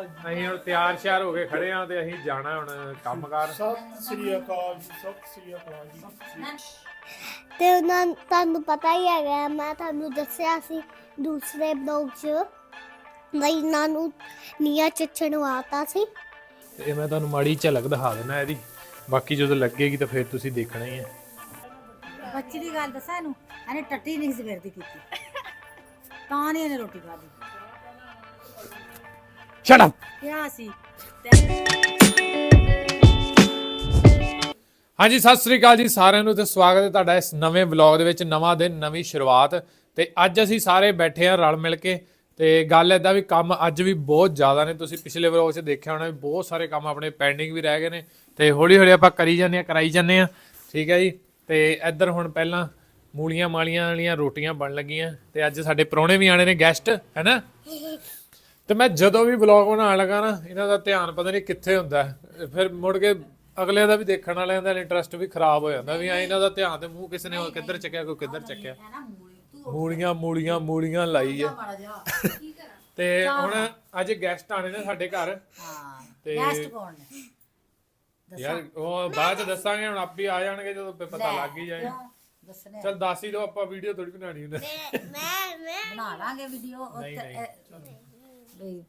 ਅਸੀਂ ਹੁਣ ਤਿਆਰ ਸ਼ਿਆਰ ਹੋ ਕੇ ਖੜੇ ਆ ਤੇ ਅਸੀਂ ਜਾਣਾ ਹੁਣ ਕੰਮਕਾਰ। ਸਤਿ ਸ੍ਰੀ ਅਕਾਲ ਜੀ ਸਤਿ ਸ੍ਰੀ ਅਕਾਲ ਜੀ। ਤੇ ਉਹਨਾਂ ਤੁਹਾਨੂੰ ਪਤਾ ਹੀ ਹੈਗਾ ਮੈਂ ਤੁਹਾਨੂੰ ਦੱਸਿਆ ਸੀ ਦੂਸਰੇ ਬਲੌਗ 'ਚ ਬਈ ਇਹਨਾਂ ਨੂੰ ਨੀਆ ਚ ਚੜਵਾਤਾ ਸੀ। ਤੇ ਇਹ ਮੈਂ ਤੁਹਾਨੂੰ ਮਾੜੀ ਝਲਕ ਦਿਖਾ ਦੇਣਾ ਇਹਦੀ। ਬਾਕੀ ਜਦੋਂ ਲੱਗੇਗੀ ਤਾਂ ਫਿਰ ਤੁਸੀਂ ਦੇਖਣਾ ਹੀ ਹੈ। ਬੱਚੀ ਦੀ ਗੱਲ ਦੱਸਾਂ ਇਹਨੂੰ? ਇਹਨੇ ਟੱਟੀ ਨਹੀਂ ਸਵੇਰ ਦੀ ਕੀਤੀ। ਤਾਂ ਨਹੀਂ ਇਹਨੇ ਰੋਟੀ ਖਾਧੀ। ਸ਼ਟ ਅਪ ਕਿਹਾ ਸੀ? ਹਾਂਜੀ ਸਤਿ ਸ੍ਰੀ ਅਕਾਲ ਜੀ ਸਾਰਿਆਂ ਨੂੰ ਤੇ ਸਵਾਗਤ ਹੈ ਤੁਹਾਡਾ ਇਸ ਨਵੇਂ ਵਲੌਗ ਦੇ ਵਿੱਚ ਨਵਾਂ ਦਿਨ ਨਵੀਂ ਸ਼ੁਰੂਆਤ। ਤੇ ਅੱਜ ਅਸੀਂ ਸਾਰੇ ਬੈਠੇ ਹਾਂ ਰਲ ਮਿਲ ਕੇ। ਤੇ ਗੱਲ ਐਦਾਂ ਵੀ ਕੰਮ ਅੱਜ ਵੀ ਬਹੁਤ ਜ਼ਿਆਦਾ ਨੇ। ਤੁਸੀਂ ਪਿਛਲੇ ਵਲੌਗ 'ਚ ਦੇਖਿਆ ਹੋਣਾ ਵੀ ਬਹੁਤ ਸਾਰੇ ਕੰਮ ਆਪਣੇ ਪੈਂਡਿੰਗ ਵੀ ਰਹਿ ਗਏ ਨੇ। ਤੇ ਹੌਲੀ ਹੌਲੀ ਆਪਾਂ ਕਰੀ ਜਾਂਦੇ ਆ ਕਰਾਈ ਜਾਂਦੇ ਆ ਠੀਕ ਹੈ ਜੀ? ਤੇ ਇੱਧਰ ਹੁਣ ਪਹਿਲਾਂ ਮੂਲੀਆਂ ਮਾਲੀਆਂ ਵਾਲੀਆਂ ਰੋਟੀਆਂ ਬਣ ਲੱਗੀਆਂ। ਤੇ ਅੱਜ ਸਾਡੇ ਪ੍ਰਾਹੁਣੇ ਵੀ ਆਣੇ ਨੇ ਗੈਸਟ ਹੈਨਾ ਤੇ ਮੈਂ ਜਦੋਂ ਵੀ ਵਲੌਗ ਬਣਾਉਣ ਲੱਗਾ ਨਾ ਇਹਨਾਂ ਦਾ ਧਿਆਨ ਪਤਾ ਨਹੀਂ ਕਿੱਥੇ ਹੁੰਦਾ। ਫਿਰ ਮੁੜ ਕੇ ਅਗਲਿਆਂ ਦਾ ਵੀ ਦੇਖਣ ਵਾਲਿਆਂ ਦਾ ਇੰਟਰਸਟ ਵੀ ਖਰਾਬ ਹੋ ਜਾਂਦਾ ਵੀ ਆ ਇਹਨਾਂ ਦਾ ਧਿਆਨ ਤੇ ਮੂੰਹ ਕਿਸੇ ਨੇ ਹੋਰ ਕਿੱਧਰ ਚੱਕਿਆ ਕੋਈ ਕਿੱਧਰ ਚੱਕਿਆ। ਮੂਲੀਆਂ ਮੂਲੀਆਂ ਮੂਲੀਆਂ ਲਾਈ ਜਿਹਾ ਤੇ ਹੁਣ ਅੱਜ ਗੈਸਟ ਆਣੇ ਨੇ ਸਾਡੇ ਘਰ। ਹਾਂ ਤੇ- ਗੈਸਟ ਕੌਣ ਨੇ? ਯਾਰ ਉਹ ਬਾਅਦ ਚ ਦੱਸਾਂਗੇ ਹੁਣ ਆਪੇ ਆ ਜਾਣਗੇ ਜਦੋਂ ਪਤਾ ਲੱਗ ਹੀ ਜਾਏ? ਦੱਸਣੇ। ਚਲ ਦੱਸ ਹੀ ਦਿਓ ਆਪਾਂ ਵੀਡੀਓ ਥੋੜੀ ਬਣਾਣੀ ਹੁੰਦੀ। ਮੈਂ ਮੈਂ ਬਣਾ ਲਾਂਗੇ ਵੀਡੀਓ ਬਈ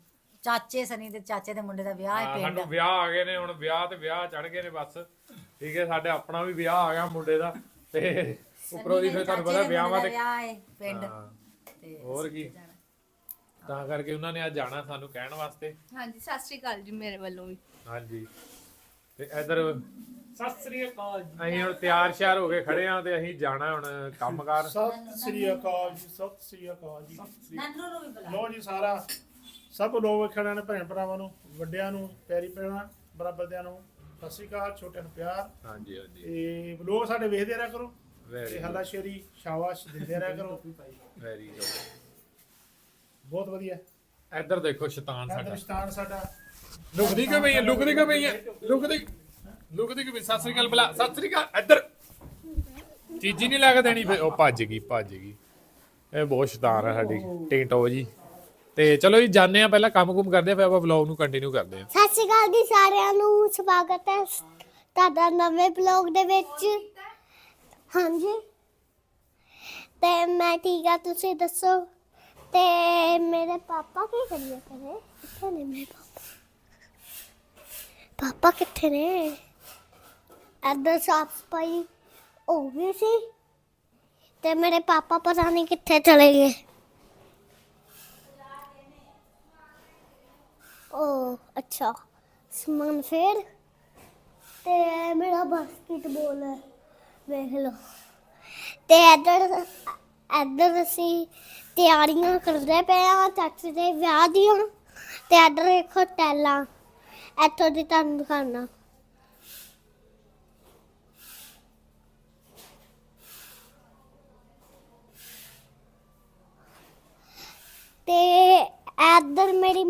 ਚਾਚੇ ਸਨੀ ਦੇ ਚਾਚੇ ਦੇ ਮੁੰਡੇ ਦਾ ਵਿਆਹ ਹੈ ਹਾਂ, ਪਿੰਡ। ਸਾਨੂੰ ਵਿਆਹ ਆ ਗਏ ਨੇ ਹੁਣ ਵਿਆਹ ਤੇ ਵਿਆਹ ਚੜ ਗਏ ਨੇ ਬਸ। ਠੀਕ ਹੈ ਸਾਡੇ ਆਪਣਾ ਵੀ ਵਿਆਹ ਆ ਗਿਆ ਮੁੰਡੇ ਦਾ। ਤੇ ਉੱਪਰੋਂ ਦੀ ਫਿਰ ਤੁਹਾਨੂੰ ਪਤਾ ਵਿਆਹਾਂ ਤੇ ਵਿਆਹ ਹੈ ਪਿੰਡ। ਤੇ ਹੋਰ ਕੀ? ਤਾਂ ਕਰਕੇ ਉਹਨਾਂ ਨੇ ਅੱਜ ਜਾਣਾ ਸਾਨੂੰ ਕਹਿਣ ਵਾਸਤੇ। ਹਾਂਜੀ ਸਤਿ ਸ਼੍ਰੀ ਅਕਾਲ ਜੀ ਮੇਰੇ ਵੱਲੋਂ ਵੀ। ਹਾਂਜੀ। ਤੇ ਇਧਰ ਸਤਿ ਸ੍ਰੀ ਅਕਾਲ ਜੀ। ਅਸੀਂ ਹੁਣ ਤਿਆਰ ਸ਼ਿਆਰ ਹੋ ਕੇ ਖੜੇ ਆ ਤੇ ਅਸੀਂ ਜਾਣਾ ਹੁਣ ਕੰਮਕਾਰ। ਸਤਿ ਸ੍ਰੀ ਅਕਾਲ ਜੀ ਸਤਿ ਸ੍ਰੀ ਅਕਾਲ ਜੀ। ਨੰਨੂ ਨੂੰ ਵੀ ਬੁਲਾ। ਲੋ ਜੀ ਸਾਰਾ। ਸਭ ਲੋਕ ਵੇਖਣਾ ਨੇ ਭੈਣ ਭਰਾਵਾਂ ਨੂੰ ਵੱਡਿਆਂ ਨੂੰ ਪਿਆਰੀ ਭੈਣਾਂ ਬਰਾਬਰਦਿਆਂ ਨੂੰ ਸਤਿ ਸ੍ਰੀ ਅਕਾਲ ਛੋਟਿਆਂ ਨੂੰ ਪਿਆਰ। ਹਾਂਜੀ ਹਾਂਜੀ। ਤੇ ਲੋਕ ਸਾਡੇ ਵੇਖਦੇ ਰਿਹਾ ਕਰੋ ਵੈਰੀ ਹੱਲਾ ਸ਼ੇਰੀ ਸ਼ਾਬਾਸ਼ ਦਿੰਦੇ ਰਿਹਾ ਕਰੋ। ਵੈਰੀ ਬਹੁਤ ਵਧੀਆ। ਇੱਧਰ ਦੇਖੋ ਸ਼ੈਤਾਨ ਸਾਡਾ। ਹਿੰਦੁਸਤਾਨ ਸਾਡਾ। ਲੁਕਦੀ ਕਿ ਪਈ ਹੈ? ਲੁਕਦੀ ਕਿ ਪਈ ਹੈ? ਲੁਕਦੀ ਲੁਕਦੀ ਕਿ ਪਈ? ਸਤਿ ਸ੍ਰੀ ਅਕਾਲ ਬਲਾ ਸਤਿ ਸ੍ਰੀ ਅਕਾਲ। ਇੱਧਰ। ਚੀਜ਼ੀ ਨਹੀਂ ਲੱਗ ਦੇਣੀ ਫਿਰ। ਉਹ ਭੱਜ ਗਈ ਭੱਜ ਗਈ। ਇਹ ਬਹੁਤ ਸ਼ੈਤਾਨ ਹੈ ਸਾਡੀ। ਟਿੰਟੋ ਜੀ। ਤੇ ਚਲੋ ਜੀ ਜਾਣੇ ਆ ਪਹਿਲਾਂ, ਕੰਮ ਕੁਮ ਕਰਦੇ ਆ ਫਿਰ ਆਪਾਂ ਵਲੌਗ ਨੂੰ ਕੰਟੀਨਿਊ ਕਰਦੇ ਆ ਸਤਿ ਸ਼੍ਰੀ ਅਕਾਲ ਜੀ ਸਾਰਿਆਂ ਨੂੰ, ਸਵਾਗਤ ਹੈ ਤੁਹਾਡਾ ਨਵੇਂ ਬਲੌਗ ਦੇ ਵਿੱਚ। ਹਾਂਜੀ। ਤੇ ਮੈਂ ਠੀਕ ਆ ਤੁਸੀਂ ਦੱਸੋ? ਤੇ ਮੇਰੇ ਪਾਪਾ ਕੀ ਕਰੀਏ ਕਰੇ ਕਿੱਥੇ ਨੇ ਮੇਰੇ ਪਾਪਾ? ਪਾਪਾ ਕਿੱਥੇ ਨੇ? ਇੱਧਰ ਸਾਫ਼ ਸਫ਼ਾਈ ਹੋ ਗਈ ਸੀ। ਤੇ ਮੇਰੇ ਪਾਪਾ ਪਤਾ ਨਹੀਂ ਕਿੱਥੇ ਚਲੇ ਗਏ ਓ ਅੱਛਾ, ਸਮਾਨ ਫੇਰ? ਤੇ ਮੇਰਾ ਬਾਸਕਟਬਾਲ ਹੈ, ਵੇਖ ਲਓ। ਤੇ ਇੱਧਰ ਇੱਧਰ ਅਸੀਂ ਤਿਆਰੀਆਂ ਕਰਦੇ ਪਏ ਆ ਚਾਚੀ ਦੇ ਵਿਆਹ ਦੀਆਂ। ਤੇ ਇੱਧਰ ਦੇਖੋ ਟੈਲਾਂ, ਇੱਥੋਂ ਦੀ ਤੁਹਾਨੂੰ ਦਿਖਾਉਣਾ। ਤੇ ਇੱਧਰ ਮੇਰੀ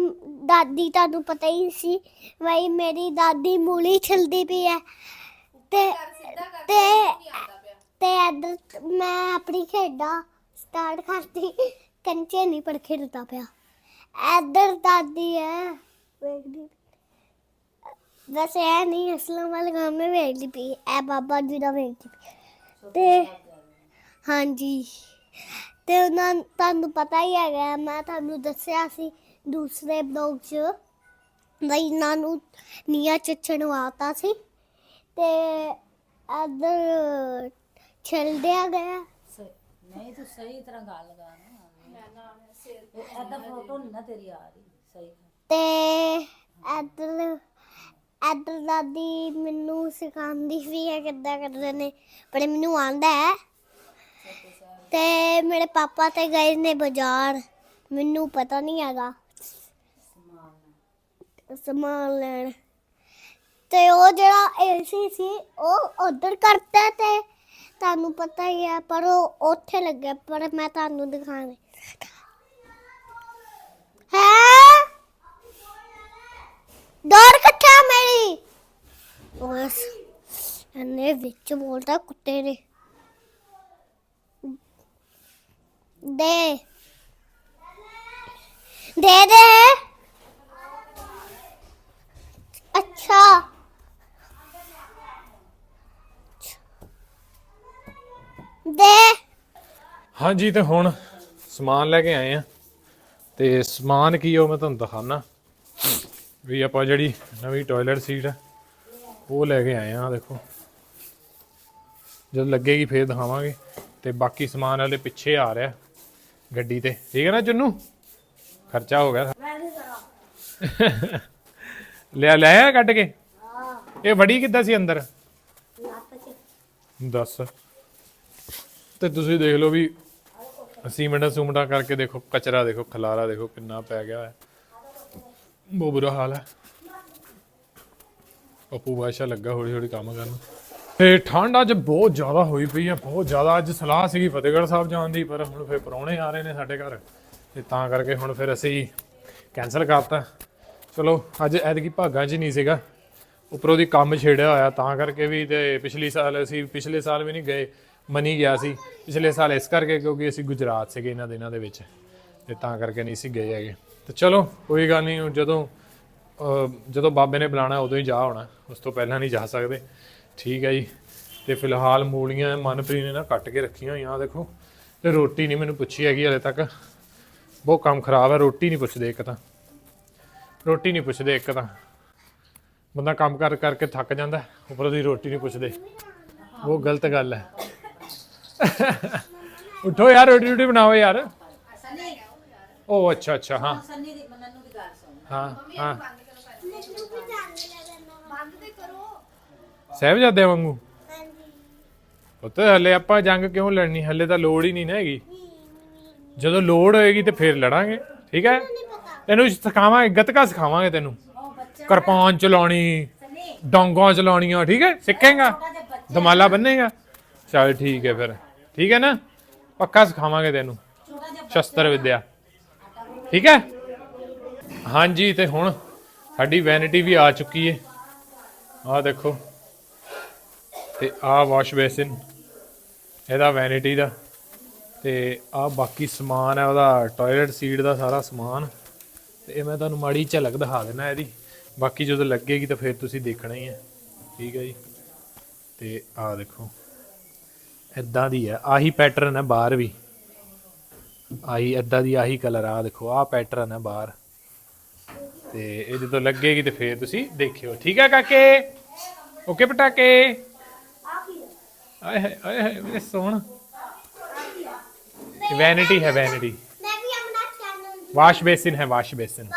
ਦਾਦੀ ਤੁਹਾਨੂੰ ਪਤਾ ਹੀ ਸੀ ਵਈ ਮੇਰੀ ਦਾਦੀ ਮੂਲੀ ਛਿਲਦੀ ਪਈ ਹੈ। ਤੇ ਤੇ ਤੇ ਇੱਧਰ ਮੈਂ ਆਪਣੀ ਖੇਡਾਂ ਸਟਾਰਟ ਕਰਤੀ, ਕੰਚੇ ਨਹੀਂ ਪਰ ਖੇਡਦਾ ਪਿਆ। ਇੱਧਰ ਦਾਦੀ ਹੈ, ਵੇਖਦੀ ਵੈਸੇ ਇਹ ਨਹੀਂ, ਅਸਲਾਂ ਵਾਲੇ ਕੰਮ में ਵੇਖਦੀ ਪਈ। ਇਹ ਬਾਬਾ ਜੀ ਦਾ ਵੇਖਦੀ ਪਈ। ਤੇ ਹਾਂਜੀ ਤੇ ਉਹਨਾਂ ਤੁਹਾਨੂੰ ਪਤਾ ਹੀ ਹੈਗਾ ਮੈਂ ਤੁਹਾਨੂੰ ਦੱਸਿਆ ਸੀ ਦੂਸਰੇ ਬਲੌਗ 'ਚ ਬਈ ਇਹਨਾਂ ਨੂੰ ਨੀਆ ਚ ਚੜਵਾਤਾ ਸੀ ਤੇ ਇੱਧਰ ਛਿਲਦਿਆ ਗਿਆ। ਨਹੀਂ ਤੂੰ ਸਹੀ ਤਰ੍ਹਾਂ ਗੱਲ ਲਗਾ ਨਾ। ਐਦਾਂ ਫੋਟੋ ਨਹੀਂ ਨਾ ਤੇਰੀ ਆ ਰਹੀ ਸਹੀ ਤੇ ਇੱਧਰ ਇੱਧਰ ਦਾਦੀ ਮੈਨੂੰ ਸਿਖਾਉਂਦੀ ਵੀ ਹੈ ਕਿੱਦਾਂ ਕਰਦੇ ਨੇ ਪਰ ਮੈਨੂੰ ਆਂਦਾ ਹੈ। ਤੇ ਮੇਰੇ ਪਾਪਾ ਤੇ ਗਏ ਨੇ ਬਾਜ਼ਾਰ। ਮੈਨੂੰ ਪਤਾ ਨਹੀਂ ਹੈਗਾ। ਸਮਾਨ ਲੈਣ। ਤੇ ਉਹ ਜਿਹੜਾ ਏਸੀ ਸੀ, ਉਹ ਉਧਰ ਕਰਤਾ ਤੇ ਤੁਹਾਨੂੰ ਪਤਾ ਹੀ ਹੈ, ਪਰ ਉਹ ਉੱਥੇ ਲੱਗਿਆ ਪਰ ਮੈਂ ਤੁਹਾਨੂੰ ਦਿਖਾਣੇ ਹੈ? ਡਰ ਕਿੱਥੇ ਮੇਰੀ? ਬਸ, ਇਹਨੇ ਵਿੱਚ ਬੋਲਦਾ ਕੁੱਤੇ ਨੇ। ਦੇ। ਦੇ ਦੇ। ਅੱਛਾ। ਦੇ। ਹਾਂਜੀ, ਤੇ ਹੁਣ ਸਮਾਨ ਲੈ ਕੇ ਆਏ ਆ। ਤੇ ਸਮਾਨ ਕੀ ਉਹ ਮੈਂ ਤੁਹਾਨੂੰ ਦਿਖਾਣਾ ਵੀ ਆਪਾਂ ਜਿਹੜੀ ਨਵੀਂ ਟਾਇਲਟ ਸੀਟ ਆ, ਉਹ ਲੈ ਕੇ ਆਏ ਆ ਦੇਖੋ। ਜਦ ਲੱਗੇਗੀ, ਫੇਰ ਦਿਖਾਵਾਂਗੇ। ਤੇ ਬਾਕੀ ਸਮਾਨ ਵਾਲੇ ਪਿੱਛੇ ਆ ਰਿਹਾ। ਗੱਡੀ ਤੇ। ਠੀਕ ਹੈ ਨਾ ਚੁੰਨੂ? ਖਰਚਾ ਹੋ ਗਿਆ। ਲਿਆ ਲਿਆ ਕੱਢ ਕੇ? ਇਹ ਵੜੀ ਕਿੱਦਾਂ ਸੀ ਅੰਦਰ? ਦੱਸ। ਤੇ ਤੁਸੀਂ ਦੇਖ ਲਓ ਵੀ ਸੀਮੈਂਟਾਂ ਸੂਮਟਾਂ ਕਰਕੇ ਦੇਖੋ, ਕਚਰਾ ਦੇਖੋ, ਖਲਾਰਾ ਦੇਖੋ ਕਿੰਨਾ ਪੈ ਗਿਆ ਹੈ ਬਹੁਤ ਬੁਰਾ ਹਾਲ ਹੈ। ਪੱਪੂ ਬਾਸ਼ਾ ਲੱਗਾ ਹੌਲੀ ਹੌਲੀ ਕੰਮ ਕਰਨ। ਤੇ ਠੰਡ ਅੱਜ ਬਹੁਤ ਜ਼ਿਆਦਾ ਹੋਈ ਪਈ ਆ, ਬਹੁਤ ਜ਼ਿਆਦਾ। ਅੱਜ ਸਲਾਹ ਸੀਗੀ ਫਤਿਹਗੜ੍ਹ ਸਾਹਿਬ ਜਾਣ ਦੀ, ਪਰ ਹੁਣ ਫਿਰ ਪਰੌਣੇ ਆ ਰਹੇ ਨੇ ਸਾਡੇ ਘਰ। ਤੇ ਤਾਂ ਕਰਕੇ ਹੁਣ ਫਿਰ ਅਸੀਂ ਕੈਨਸਲ ਕਰਤਾ। ਚਲੋ, ਅੱਜ ਐਤਕੀ ਭਾਗਾਂ 'ਚ ਨਹੀਂ ਸੀਗਾ। ਉੱਪਰੋਂ ਦੀ ਕੰਮ ਛੇੜਿਆ ਹੋਇਆ, ਤਾਂ ਕਰਕੇ ਵੀ ਤੇ ਪਿਛਲੀ ਸਾਲ ਅਸੀਂ, ਪਿਛਲੇ ਸਾਲ ਵੀ ਨਹੀਂ ਗਏ, ਮਨੀ ਗਿਆ ਸੀ। ਪਿਛਲੇ ਸਾਲ ਇਸ ਕਰਕੇ ਕਿਉਂਕਿ ਅਸੀਂ ਗੁਜਰਾਤ ਸੀਗੇ ਇਹਨਾਂ ਦਿਨਾਂ ਦੇ ਵਿੱਚ, ਤੇ ਤਾਂ ਕਰਕੇ ਨਹੀਂ ਸੀ ਗਏ ਹੈਗੇ। ਤੇ ਚਲੋ, ਕੋਈ ਗੱਲ ਨਹੀਂ ਹੁਣ ਜਦੋਂ ਜਦੋਂ ਬਾਬੇ ਨੇ ਬੁਲਾਣਾ, ਉਦੋਂ ਹੀ ਜਾ ਹੋਣਾ ਉਸ ਤੋਂ ਪਹਿਲਾਂ ਨਹੀਂ ਜਾ ਸਕਦੇ। ਠੀਕ ਹੈ ਜੀ। ਤੇ ਫਿਲਹਾਲ ਮੂਲੀਆਂ ਮਨਪ੍ਰੀਤ ਨੇ ਨਾ ਕੱਟ ਕੇ ਰੱਖੀਆਂ ਹੋਈਆਂ ਦੇਖੋ। ਤੇ ਰੋਟੀ ਨਹੀਂ ਮੈਨੂੰ ਪੁੱਛੀ ਹੈਗੀ ਹਲੇ ਤੱਕ। ਬਹੁਤ ਕੰਮ ਖਰਾਬ ਹੈ ਰੋਟੀ ਨਹੀਂ ਪੁੱਛਦੇ ਇੱਕ ਤਾਂ। ਰੋਟੀ ਨਹੀਂ ਪੁੱਛਦੇ ਇੱਕ ਤਾਂ। ਬੰਦਾ ਕੰਮ ਕਰ ਕਰਕੇ ਥੱਕ ਜਾਂਦਾ ਉੱਪਰੋਂ ਦੀ ਰੋਟੀ ਨਹੀਂ ਪੁੱਛਦੇ। ਉਹ ਗਲਤ ਗੱਲ ਹੈ। ਉਠੋ ਯਾਰ ਰੋਟੀ ਰੋਟੀ ਬਣਾਓ ਯਾਰ। ਉਹ ਅੱਛਾ ਅੱਛਾ ਹਾਂ। ਸਨੀ ਦੀ ਮੰਨੂ ਦੀ ਗੱਲ ਸੁਣ। ਹਾਂ ਹਾਂ। ਬੰਦ ਤੇ ਕਰੋ। ਸਾਹਿਬਜ਼ਾਦੇ ਵਾਂਗੂ? ਪੁੱਤ ਹਲੇ ਆਪਾਂ ਜੰਗ ਕਿਉਂ ਲੜਨੀ? ਹਲੇ ਤਾਂ ਲੋੜ ਹੀ ਨਹੀਂ ਨਾ ਹੈਗੀ। ਜਦੋਂ ਲੋੜ ਹੋਏਗੀ ਤੇ ਫੇਰ ਲੜਾਂਗੇ ਠੀਕ ਹੈ? ਤੈਨੂੰ ਸਿਖਾਵਾਂਗੇ ਗਤਕਾ ਸਿਖਾਵਾਂਗੇ ਤੈਨੂੰ। ਉਹ ਬੱਚਾ ਕਿਰਪਾਨ ਚਲਾਉਣੀ ਡੋਂਗਾਂ ਚਲਾਉਣੀਆਂ ਠੀਕ ਹੈ? ਸਿੱਖੇਗਾ? ਦਮਾਲਾ ਬੰਨੇਗਾ? ਚਲ ਠੀਕ ਹੈ ਫਿਰ। ਠੀਕ ਹੈ ਨਾ? ਪੱਕਾ ਸਿਖਾਵਾਂਗੇ ਤੈਨੂੰ। ਸ਼ਸਤਰ ਵਿਦਿਆ। ਠੀਕ ਹੈ? ਹਾਂਜੀ ਤੇ ਹੁਣ ਸਾਡੀ ਵੈਨਿਟੀ ਵੀ ਆ ਚੁੱਕੀ ਹੈ। ਆਹ ਦੇਖੋ। ਤੇ ਆਹ ਵਾਸ਼ ਬੇਸਿਨ, ਇਹਦਾ ਵੈਨਿਟੀ ਦਾ ਤੇ ਆਹ ਬਾਕੀ ਸਮਾਨ ਹੈ ਉਹਦਾ ਟਾਇਲਟ ਸੀਟ ਦਾ ਸਾਰਾ ਸਮਾਨ ਤੇ ਇਹ ਮੈਂ ਤੁਹਾਨੂੰ ਮਾੜੀ ਝਲਕ ਦਿਖਾ ਦੇਣਾ ਇਹਦੀ। ਬਾਕੀ ਜਦੋਂ ਲੱਗੇਗੀ ਤਾਂ ਫਿਰ ਤੁਸੀਂ ਦੇਖਣਾ ਹੀ ਹੈ। ਠੀਕ ਹੈ ਜੀ। ਤੇ ਆਹ ਦੇਖੋ, ਇਦਾਂ ਦੀ ਹੈ। ਆਹੀ ਪੈਟਰਨ ਹੈ ਬਾਹਰ ਵੀ। ਆਹੀ ਏਦਾਂ ਦੀ ਆਹੀ ਕਲਰ ਆ। ਦੇਖੋ, ਆਹ ਪੈਟਰਨ ਹੈ ਬਾਹਰ। ਤੇ ਇਹ ਜਦੋਂ ਲੱਗੇਗੀ ਤੇ ਫੇਰ ਤੁਸੀਂ ਦੇਖਿਓ। ਠੀਕ ਹੈ ਕਾਕੇ? ਓਕੇ ਪਟਾਕੇ। ਆਏ ਹਾਏ ਆਏ ਹਾਏ ਮੇਰੇ ਸੋਹਣ। ਵੈਨਿਟੀ ਹੈ ਵੈਨਿਟੀ ਵਾਸ਼ ਬੇਸਿਨ ਹੈ ਵਾਸ਼ ਬੇਸਿਨ।